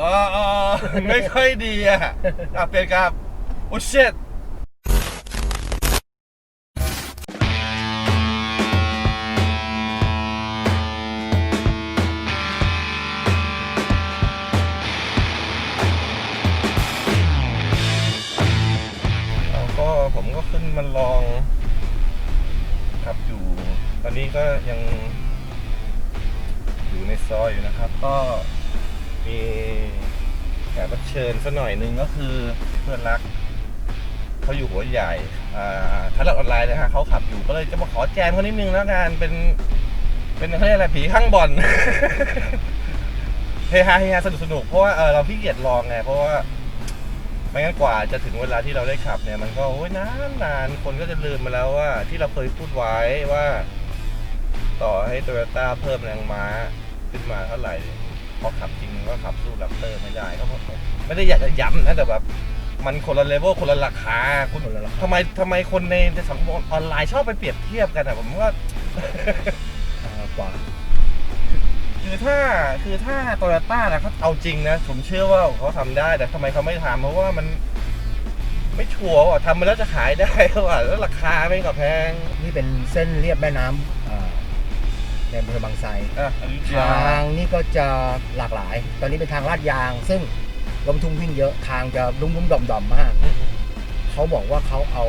อ๋ออ๋อไม่ค่อยดีอะอะเปลี่ยนกับโอ้เชิดก็ผมก็ขึ้นมาลองขับอยู่ ตอนนี้ก็ยังอยู่ในซอยอยู่นะครับ ก็ มีแขกรับเชิญสักหน่อยหนึงก็คือเพื่อนรักเขาอยู่หัวใหญ่อ่าทัศน์ออนไลน์นะฮะเขาขับอยู่ก็เลยจะมาขอแจมเขานิดนึงแล้วกันเป็น เป็นเขาเรียกอะไรผีข้างบอลเฮฮาเฮฮาสนุกสนุกเพราะว่าเออเราพี่เกียจลองไงเพราะว่าไม่งั้นกว่าจะถึงเวลาที่เราได้ขับเนี่ย มันก็โอ้ยนานนานคนก็จะลืมไปแล้วว่า ที่เราเคยพูดไว้ว่า ต่อให้โตโยต้าเพิ่มแรงม้าขึ้นมาเท่าไหร่ พอขับจริงก็ขับสู้แรปเตอร์ไม่ได้ก็เพราไม่ได้อยากจะย้ำนะแต่แบบมันคนละเลเวลคนละราคาคุณคนละราคา ทำไมทำไมคนในสังคมออนไลน์ชอบไปเปรียบเทียบกันอะผมว่า กว่าคือถ้าคือถ้าโตโยต้านะเขาเอาจริงนะ ผมเชื่อว่าเขาทำได้แต่ทำไมเขาไม่ทำเพราะว่ามัน ไม่ชัวร์ว่ะทำมาแล้วจะขายได้ว่ะแล้วราคาไม่ก็แพง นี่เป็นเส้นเรียบแม่น้ำอ่า ในอำเภอบางไทรอะอยุธยาทางนี่ก็จะหลากหลาย ตอนนี้เป็นทางลาดยาง ซึ่งลมทุ่งวิ่งเยอะทางจะรุ่มรุ่มๆด่อมๆมากเขาบอกว่าเขาเอา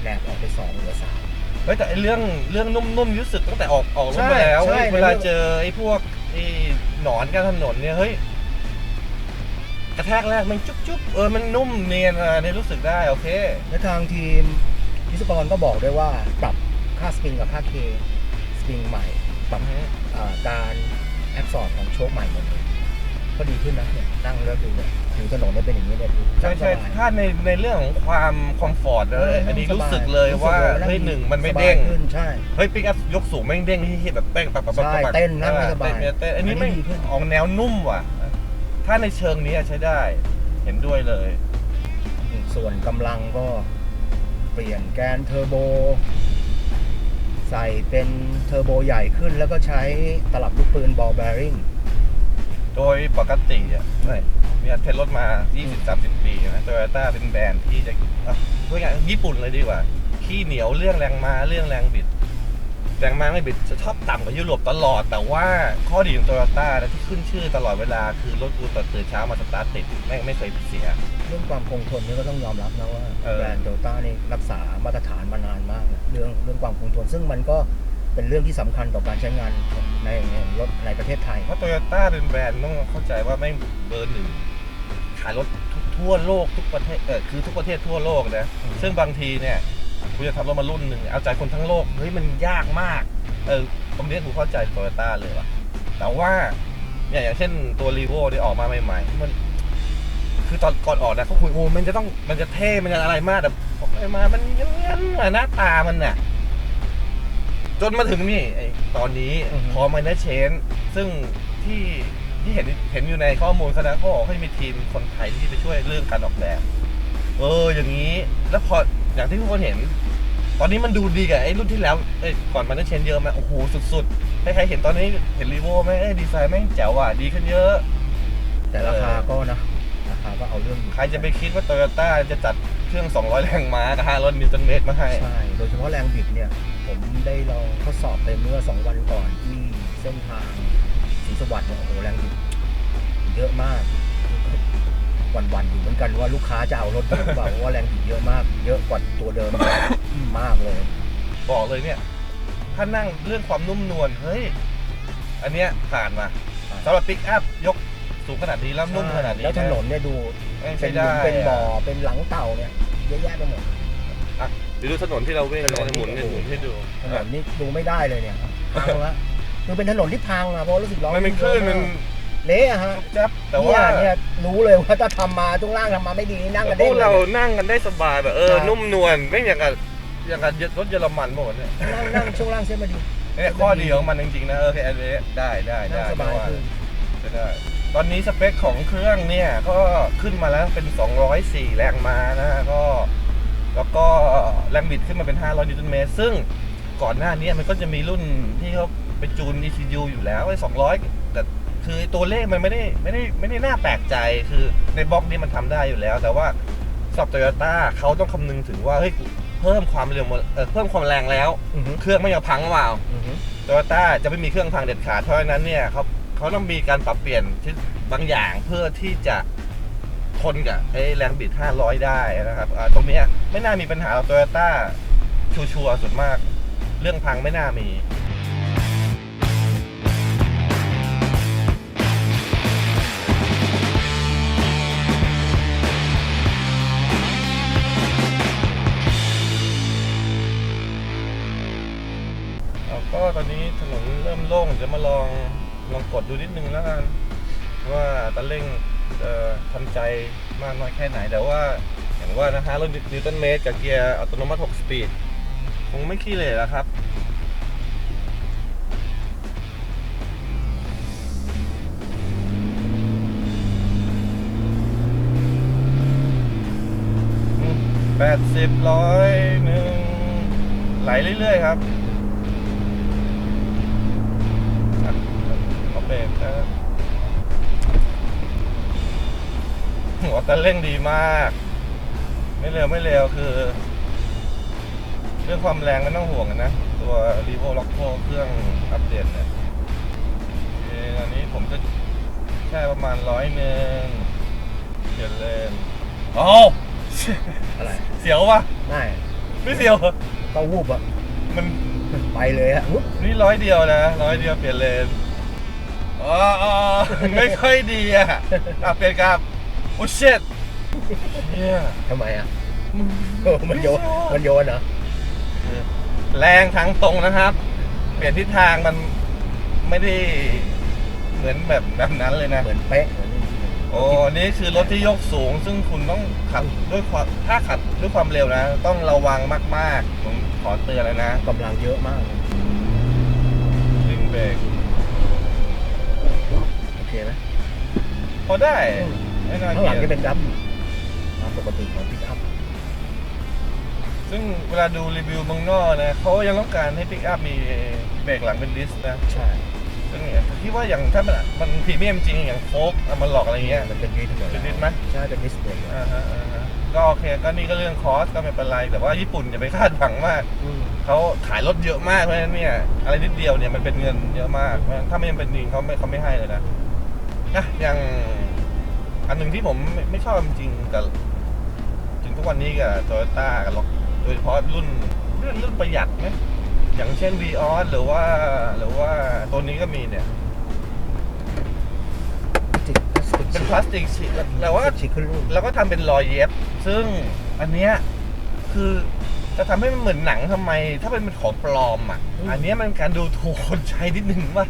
แหนบออกไปสองเหลือสาม เฮ้ยแต่ไอเรื่องเรื่องนุ่มๆรู้สึกตั้งแต่ออกออกรถใช่มาแล้วใช่ เฮ้ยในเวลาเรื่องเจอไอ้พวกไอ้หนอนกลางถนนเนี่ยเฮ้ยกระแทกแรกมันจุ๊บจุ๊บเออมันนุ่มเนียนอะเนี่ยรู้สึกได้โอเค และทางทีมวิศวกรก็บอกด้วยว่าปรับค่าสปริงกับค่าเคสปริงใหม่ ปรับอ่าการแอบสอบของโชคใหม่หมดเลยก็ดีขึ้นนะเนี่ยนั่งแล้วดูเนี่ยถึงถนนเนี่ยเป็นอย่างนี้เนี่ยดูใช่ใช่นั่งสบาย ถ้าในในเรื่องของความคอมฟอร์ตเอออันนี้รู้สึกเลยรู้สึกว่านั่เฮ้ยดีหนึ่งมันไม่สบายเด้งขึ้นใช่ เฮ้ยปิกอัพยกสูงแม่งเด้งที่แบบเต้นแบบแบบใช่เต้นนั่งไม่สบายเต้นเต้นอันนี้อันนี้ไม่ดีขึ้น ออกแนวนุ่มว่ะ ถ้าในเชิงนี้ใช้ได้ เห็นด้วยเลย ส่วนกำลังก็เปลี่ยนแกนเทอร์โบ ใส่เป็นเทอร์โบใหญ่ขึ้น แล้วก็ใช้ตลับลูกปืนบอลแบริ่งโดยปกติอะไม่มีเทนรถมา 20-30 ปีนะโตโยต้าเป็นแบรนด์ที่จะอะพูดง่ายๆญี่ปุ่นเลยดีกว่า ขี้เหนียวเรื่องแรงม้าเรื่องแรงบิด แรงม้าไม่บิดจะชอบต่ำกว่ายุโรปตลอด แต่ว่าข้อดีของโตโยต้านะที่ขึ้นชื่อตลอดเวลาคือรถกูตื่นเช้ามาสตาร์ทติดไม่งไม่เคยเสีย เรื่องความคงทนนี่ก็ต้องยอมรับนะว่าเออแบรนด์โตโยต้านี่รักษามาตรฐาน เรื่องเรื่องความคงทนซึ่งมันก็เป็นเรื่องที่สำคัญต่อการใช้งานในในรถในประเทศไทย เพราะโตโยต้าเป็นแบรนด์ต้องเข้าใจว่าไม่งเบอร์หนึ่งขายรถทุกทั่วโลกทุกประเทศเออคือทุกประเทศทั่วโลกนะอืมซึ่งบางทีเนี่ยคุณจะทำรถมารุ่นหนึ่งเอาใจคนทั้งโลกเฮ้ยมันยากมากเออตรงนี้ผมเข้าใจโตโยต้าเลยว่ะแต่ว่าเนี่ยอย่างเช่นตัวรีโวที่ออกมาใหม่ ๆ มัน คือตอนก่อนออกนะเขาคุยโอ้มันจะต้องมันจะเท่มันจะอะไรมากแต่ พอไปมามันงั้นๆอะหน้าตามันน่ะ จนมาถึงนี่ไอ้ตอนนี้อือฮึ พอมาเนเชน ซึ่งที่ที่เห็นเห็นอยู่ในข้อมูลคณะเขาบอกให้มีทีมคนไทยที่ไปช่วยเรื่องการออกแบบ เออ อย่างนี้ แล้วพออย่างที่ทุกคนเห็น ตอนนี้มันดูดีกับไอ้รุ่นที่แล้วเอ้ยก่อนมาเนเชนเยอะไหมโอ้โหสุดๆใครๆเห็นตอนนี้เห็นรีโวไหมเอ้ยดีไซน์แม่งแจ๋วอะดีขึ้นเยอะ แต่ราคาก็นะราคาก็เอาเรื่องอยู่ใครจะไปคิดว่าโตโยต้าจะจัด เครื่อง 200 แรงม้ากับ500นิวตันเมตรมาให้ ใช่ โดยเฉพาะแรงบิดเนี่ย ผมได้ลองทดสอบไปเมื่อ 2 วันก่อนที่เส้นทางศรีสวัสดิ์เนี่ยโอ้โหแรงบิด เยอะมาก วันๆอยู่เหมือนกันว่าลูกค้าจะเอารถเยอะหรือเปล่าเพราะว่าแรงบิดเยอะมาก เยอะกว่าตัวเดิมมากเลย บอกเลยเนี่ย ถ้านั่งเรื่องความนุ่มนวล เฮ้ย อันเนี้ยผ่านมาสำหรับปิกอัพยก สูงขนาดนี้แล้วนุ่มขนาดนี้แล้วถนนเนี่ยดูแม่งเป็ใช้นหลุได้มเป็นบ่ออะเป็นหลังเต่าเนี่ยเยอะแยะไปหมดอะเดี๋ยวดูถนนที่เราวิ่งถนนหมุนให้หมุนให้ดู ถนนนี่ดูไม่ได้เลยเนี่ยพังละคือเป็นถนนที่พังอะเพราะรู้สึกล้อมันเป็นคลื่นมันเละอะฮะจับแต่ว่า เนี่ยเนี่ยรู้เลยว่าถ้าทำมาทุกล่างทำมาไม่ดีนี่นั่งกันพได้วกเลเรายนั่งกันได้สบายแบบเออ ใช่ นุ่มนวลไม่อย่างกับอย่างกับรถเยอรมันหมดเนี่ยนั่งนั่งช่วงล่างเส้นมาดีเนี่ยข้อดีของมันจริงๆนะเออแค่อันนี้ได้ได้นั่ได้งสบายไม่ว่าขึ้นใช้ได้ ตอนนี้สเปคของเครื่องเนี่ย ก็ขึ้นมาแล้วเป็น 204 แรงม้านะฮะก็ แล้วก็แรงบิดขึ้นมาเป็น 500 นิวตันเมตรซึ่งก่อนหน้านี้มันก็จะมีรุ่นที่เขาไปจูน ECU อยู่แล้วไอ้200 แต่คือตัวเลขมันไม่ได้ไม่ได้ไม่ได้น่าแปลกใจคือในบล็อกนี้มันทำได้อยู่แล้ว แต่ว่าสำหรับโตโยต้าเขาต้องคำนึงถึงว่าเฮ้ยเพิ่มความเร็วเอ่อเพิ่มความแรงแล้วอือฮึเครื่องไม่ยอมพังหรือเปล่าอือฮึโตโยต้าจะไม่มีเครื่องพังเด็ดขาดเพราะฉะนั้นเนี่ยเขา เขาต้องมีการปรับเปลี่ยนที่บางอย่างเพื่อที่จะทนกับไอ้แรงบิด 500 ได้นะครับอ่าตรงเนี้ยไม่น่ามีปัญหาโตโยต้าชัวร์ๆสุดมาก เรื่องพังไม่น่ามี แล้วก็ตอนนี้ถนนเริ่มโล่งจะมาลอง ลองกดดูนิดนึงแล้วกันว่าตะเร่งเอ่อทำใจมากน้อยแค่ไหนแต่ว่าอย่างว่านะฮะรถนิวตันเมตรกับเกียร์อัตโนมัติ6สปีดคงไม่ขี้เหร่แล้วครับแปดสิบร้อยหนึ่งไหลเรื่อยๆครับอะ เอาเบรกนะครับหัวแต่เร่งดีมาก ไม่เร็วไม่เร็วคือ เรื่องความแรงไม่ต้องห่วงกันนะ ตัว r e v o l o c o เครื่องอัปเดตเนี่ยโอเคอันนี้ผมจะแค่ประมาณร้อยหนึ่งเปลี่ยนเลนโอ้อะไรเสียววะไม่ไม่เสียวเหรอก็วูบอะมันไปเลยอะวุ๊บนี่ร้อยเดียวนะร้อยเดียวเปลี่ยนเลน อ๋ออ๋อไม่ค่อยดีอะอะเปลี่ยนกับโอ้เชิดเนี่ยทำไมอะโอ้มันโยนมันโยนเหรอแรงทางตรงนะครับ เปลี่ยนทิศทางมันไม่ได้เหมือนแบบแบบนั้นเลยนะ เหมือนเป๊ะเหมือนโอ้นี่คือรถที่ยกสูง ซึ่งคุณต้องขับด้วยความถ้าขับด้วยความเร็วนะ ต้องระวังมาก ๆ ผมขอเตือนเลยนะกำลังเยอะมากเลยดึงเบรกโอ เคไหมพอได้ไม่น่าข้างหลังเกลีจะยดเป็นดับตามปกติของพิกอัพซึ่งเวลาดูรีวิวเมืองนอกนะเขายังต้องการให้ปิกอัพมีเบรกหลังเป็นดิสก์นะใช่ซึ่งเนี่ยคิดว่าอย่างถ้ามันมันพรีเมียมจริงอย่างโฟกมันหลอกอะไรเงี้ย มันเป็นดิสหมดเป็นดิสไหม ใช่เป็นดิสเบรกอ่าฮะอ่าฮะก็โอเคก็นี่ก็เรื่องคอสก็ไม่เป็นไร แต่ว่าญี่ปุ่นอย่าไปคาดหวังมากอืมเขาขายรถเยอะมากเพราะฉะนั้นเนี่ยอะไรนิดเดียวเนี่ยมันเป็นเงินเยอะมากเพราะฉะนั้นถ้าไม่ยังเป็นจริงเขาไม่เขาไม่ให้เลยนะ นะอย่างอันหนึ่งที่ผมไม่ไม่ชอบจริงๆกับถึงทุกวันนี้กับโตโยต้ากับรถโดยเฉพาะรุ่นรุ่นรุ่นประหยัดไหมอย่างเช่น v ีออสหรือว่า หรือว่าตัวนี้ก็มีเนี่ยจิกพลาสติกเป็นพลาสติกฉีดแต่ว่าฉีกขึ้นรูปแล้วก็ทำเป็นรอยเย็บ ซึ่งอันเนี้ยคือจะทำให้มันเหมือนหนังทำไม ถ้าเป็นเป็นของปลอมอะ อันเนี้ยมันการดูถูกคนใช้นิดนึงว่า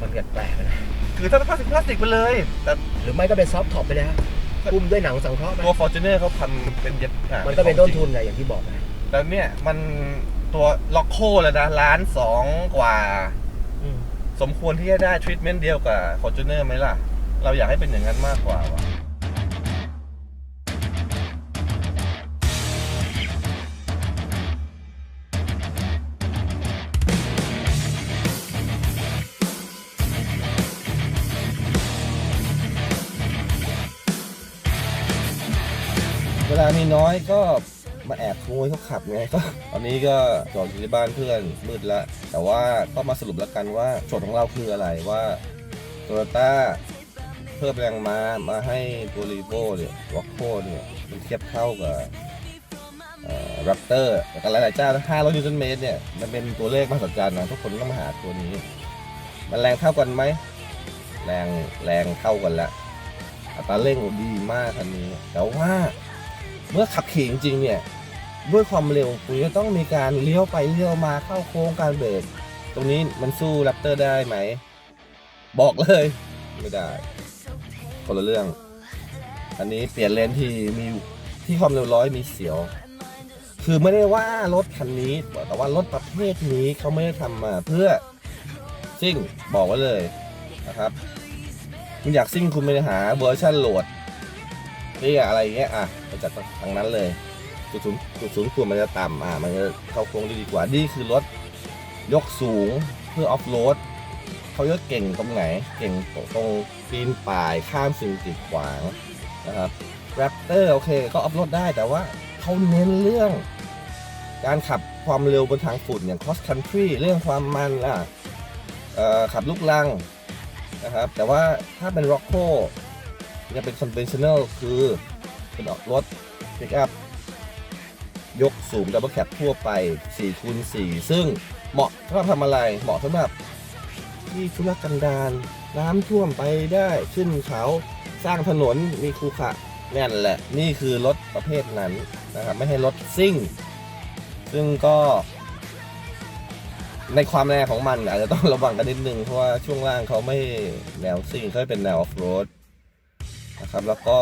มันแปลกๆนะ คือถ้าเป็นพลาสติกพลาสติกไปเลย แต่หรือไม่ก็เป็นซอฟต์ท็อปไปเลยฮะอุ้มด้วยหนังสังเคราะห์ไปตัว Fortuner เขาทำเป็นเย็บอะมันก็เป็นต้นทุนไงอย่างที่บอกนะแต่เนี่ยมันตัวล็อกโคเลยนะล้านสองกว่าอืมสมควรที่จะได้ทรีทเมนต์เดียวกับ Fortuner ไหมล่ะ เราอยากให้เป็นอย่างนั้นมากกว่าว่ะ มีน้อยก็มาแอบขโมยเขาขับไงก็ตอนนี้ก็จอดอยู่ที่บ้านเพื่อนมืดล้วแต่ว่าก็มาสรุปแล้วกันว่าโจทย์ของเราคืออะไรว่าโตโยต้าเพิ่มแรงม้ามาให้ตัวรีโวเนี่ยล็อกโคเนี่ยมันเทียบเท่ากับรัปเตอร์แต่หลายๆเจ้าถ้า500นิวตันเมตรเนี่ยมันเป็นตัวเลขมหัศจรรย์นะทุกคนต้องมาหาตัวนี้ มันแรงเท่ากันไหมแรงแรงเท่ากันล้วอัตราเร่งดีมากคันนี้ แต่ว่า เมื่อขับขี่จริงๆเนี่ยด้วยความเร็วคุณจะต้องมีการเลี้ยวไปเลี้ยวมาเข้าโค้งการเบรกตรงนี้มันสู้แรปเตอร์ได้ไหม บอกเลย ไม่ได้คนละเรื่อง อันนี้เปลี่ยนเลนที่มีที่ความเร็วร้อยมีเสียว คือไม่ได้ว่ารถคันนี้ แต่ว่ารถประเภทนี้เขาไม่ได้ทำมาเพื่อซิ่งบอกไว้เลยนะครับ คุณอยากซิ่งคุณไปหาเวอร์ชันโหลด นี่อะไรเงี้ยอะไปจากทางนั้นเลย จุดศูนย์จุดศูนย์ควรมันจะต่ำอะมันจะเข้าโค้งได้ดีกว่านี่คือรถยกสูงเพื่อออฟโรดเขาจะเก่งตรงไหน เก่งตรงปีนป่ายข้ามสิ่งกีดขวางนะครับแรปเตอร์โอเคก็อัพโหลดได้แต่ว่าเขาเน้นเรื่อง การขับความเร็วบนทางฝุ่นอย่าง cross country เรื่องความมันอะขับลูกลังนะครับแต่ว่าถ้าเป็น จะเป็น conventional คือเป็นออกรถ pick up ยกสูงดับเบิลแคปทั่วไป4คูณ4ซึ่งเหมาะสำหรับทำอะไรเหมาะสำหรับที่ธุรกันดารน้ำท่วมไปได้ขึ้นเขาสร้างถนนมีคูขะแน่นแหละ นี่คือรถประเภทนั้นนะครับไม่ให้รถซิ่ง ซึ่งก็ ในความแรงของมันอาจจะต้องระวังกันนิดนึง เพราะว่าช่วงล่างเขาไม่แนวซิ่งเขาเป็นแนวออฟโรด นะครับ แล้วก็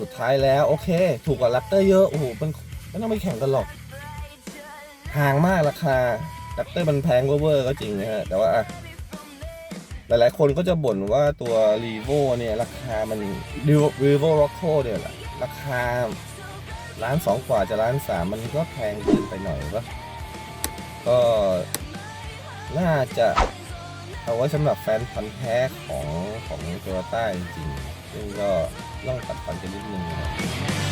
สุดท้ายแล้วโอเค ถูกกว่าแรปเตอร์เยอะโอ้โหมันไม่ต้องไปแข่งกันหรอกห่างมากราคาแรปเตอร์มันแพงเวอร์ก็จริงนะฮะแต่ว่าอะหลายๆคนก็จะบ่นว่าตัว r e v o เนี่ย ราคามัน r e v o Rocco เนี่ยแหละราคาล้านสองกว่าจะล้านสามมันก็แพงเกินไปหน่อยปะก็น่าจะเอาไว้สำหรับแฟนพันธ์แท้ของของโตโยต้าจริงๆ ซึ่งก็ต้องตัดฟันกันนิดนึงนะ